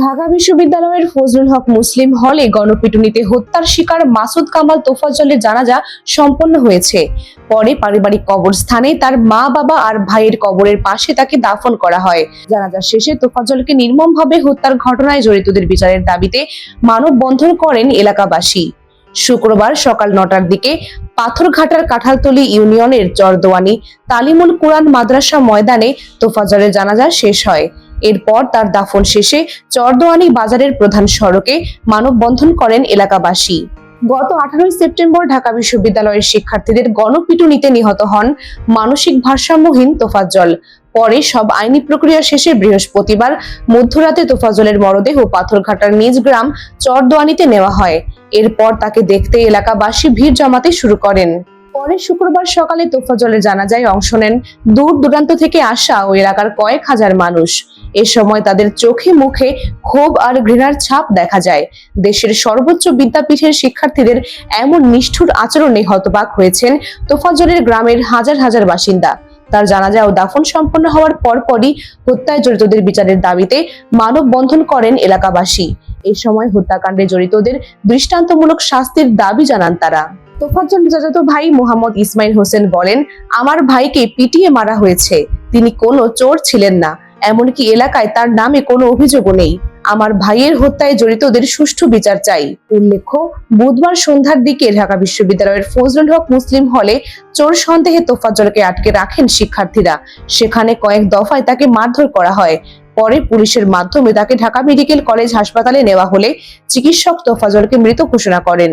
ঢাকা বিশ্ববিদ্যালয়ের ফজলুল হক মুসলিম হলে গণপিটুনিতে হত্যার শিকার মাসুদ কামাল তোফাজ্জলের জানাজা সম্পন্ন হয়েছে। পরে পারিবারিক কবরস্থানে তার মা, বাবা আর ভাইয়ের কবরের পাশে তাকে দাফন করা হয়। জানাজা শেষে তোফাজ্জলকে নির্মমভাবে হত্যার ঘটনায় জড়িতদের বিচারের দাবিতে মানববন্ধন করেন এলাকাবাসী। শুক্রবার সকাল নটার দিকে পাথরঘাটার কাঁঠালতলি ইউনিয়নের চরদোয়ানি তালিমুল কুরআন মাদ্রাসা ময়দানে তোফাজ্জলের জানাজা শেষ হয়। এরপর তার দাফন শেষে চরদোয়ানি বাজারের প্রধান সড়কে মানববন্ধন করেন এলাকাবাসী। গত আঠারোই সেপ্টেম্বর ঢাকা বিশ্ববিদ্যালয়ের শিক্ষার্থীদের গণপিটুনিতে নিহত হন মানসিক ভারসাম্যহীন তোফাজ্জল। পরে সব আইনি প্রক্রিয়া শেষে বৃহস্পতিবার মধ্যরাতে তোফাজ্জলের মরদেহ পাথরঘাটার নিজ গ্রাম চরদোয়ানিতে নেওয়া হয়। এরপর তাকে দেখতে এলাকাবাসী ভিড় জমাতে শুরু করেন। পরে শুক্রবার সকালে তোফাজ্জলের জানাজায় অংশ নেন দূর দূরান্ত থেকে আসা ও এলাকার কয়েক হাজার মানুষ। এ সময় তাদের চোখে মুখে ক্ষোভ আর ঘৃণার ছাপ দেখা যায়। দেশের সর্বোচ্চ বিদ্যাপীঠের শিক্ষার্থীদের এমন নিষ্ঠুর আচরণে হতবাক হয়েছেন তোফাজ্জলের গ্রামের হাজার হাজার বাসিন্দা। তার জানাজা ও দাফন সম্পন্ন হওয়ার পরপরই হত্যায় জড়িতদের বিচারের দাবিতে মানববন্ধন করেন এলাকাবাসী। এ সময় হত্যাকাণ্ডে জড়িতদের দৃষ্টান্তমূলক শাস্তির দাবি জানান তারা। তোফাজ্জল চাচাতো ভাই মোহাম্মদ ইসমাইল হোসেন বলেন, আমার ভাইকে পিটিয়ে মারা হয়েছে। তিনি কোনো চোর ছিলেন না। এমনকি এলাকায় তার নামে কোনো অভিযোগও নেই। আমার ভাইয়ের হত্যায় জড়িতদের সুষ্ঠু বিচার চাই। উল্লেখ্য, বুধবার সন্ধ্যার দিকে ঢাকা বিশ্ববিদ্যালয়ের ফজলুল হক মুসলিম হলে চোর সন্দেহে তোফাজ্জলকে আটকে রাখেন শিক্ষার্থীরা। সেখানে কয়েক দফায় তাকে মারধর করা হয়। পরে পুলিশের মাধ্যমে তাকে ঢাকা মেডিকেল কলেজ হাসপাতালে নেওয়া হলে চিকিৎসক তোফাজ্জলকে মৃত ঘোষণা করেন।